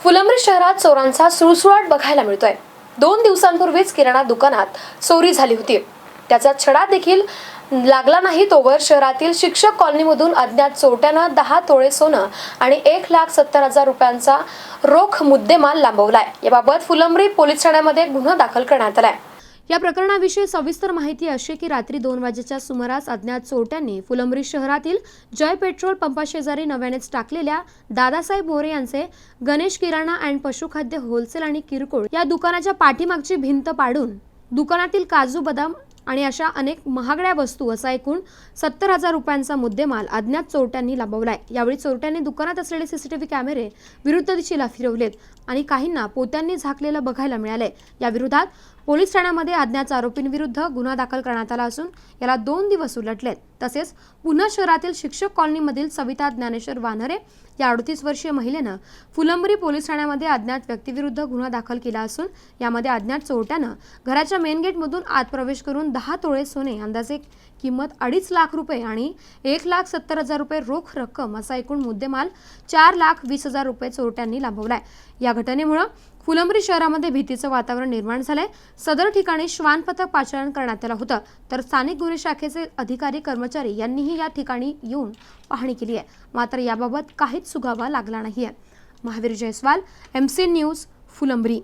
फुलंब्री शहरात चोरांचा सुळसुळाट बघायला मिळतोय. दोन दिवसांपूर्वीच किराणा दुकानात चोरी झाली होती. त्याचा छडा देखील लागला नाही तोवर शहरातील शिक्षक कॉलनीमधून अज्ञात चोरट्यानं दहा तोळे सोनं आणि एक लाख सत्तर हजार रुपयांचा रोख मुद्देमाल लांबवलाय. याबाबत फुलंब्री पोलीस ठाण्यामध्ये गुन्हा दाखल करण्यात आलाय. या प्रकरणाविषयी सविस्तर माहिती अशी की रात्री दोन वाजेच्या सुमारास अज्ञात चोरट्यांनी फुलंब्री शहरातील जय पेट्रोल पंपाशेजारी नव्यानेच टाकलेल्या दादासाहेब मोरे यांचे गणेश किराणा अँड पशुखाद्य होलसेल आणि किरकोळ या दुकानाच्या पाठीमागची भिंत पाडून दुकानातील काजू बदाम आणि अशा अनेक महागड्या वस्तू असा एकूण सत्तर हजार रुपयांचा मुद्देमाल अज्ञात चोरट्यांनी लाभवलाय यावेळी चोरट्यांनी दुकानात असलेले सीसीटीव्ही कॅमेरे विरुद्ध दिशेला फिरवलेत आणि काहींना पोत्यांनी झाकलेलं बघायला मिळालंय. याविरोधात पोलीस ठाण्यामध्ये अज्ञात आरोपींविरुद्ध गुन्हा दाखल करण्यात आला असून याला दोन दिवस उलटलेत. तसेच पुन्हा शहरातील शिक्षक कॉलनीमधील सविता ज्ञानेश्वर वानरे या अडतीस वर्षीय महिलेनं फुलंबरी पोलीस ठाण्यामध्ये अज्ञात व्यक्तीविरुद्ध गुन्हा दाखल केला असून यामध्ये अज्ञात चोरट्यानं घराच्या मेन गेटमधून आत प्रवेश करून दहा तोळे सोने अंदाजे किंमत अडीच लाख रुपये आणि एक लाख सत्तर हजार रुपये रोख रक्कम असा एकूण मुद्देमाल चार लाख वीस हजार रुपये चोरट्यांनी लांबवलाय. या घटनेमुळं फुलंब्री शहरामध्ये भीतीचं वातावरण निर्माण झालंय. सदर ठिकाणी श्वान पथक पाचारण करण्यात आलं होतं. तर स्थानिक गुन्हे शाखेचे अधिकारी कर्मचारी यांनीही या ठिकाणी येऊन पाहणी केली आहे. मात्र याबाबत काहीच सुगावा लागला नाहीये. Mahavir Jaiswal M C news Phulambri.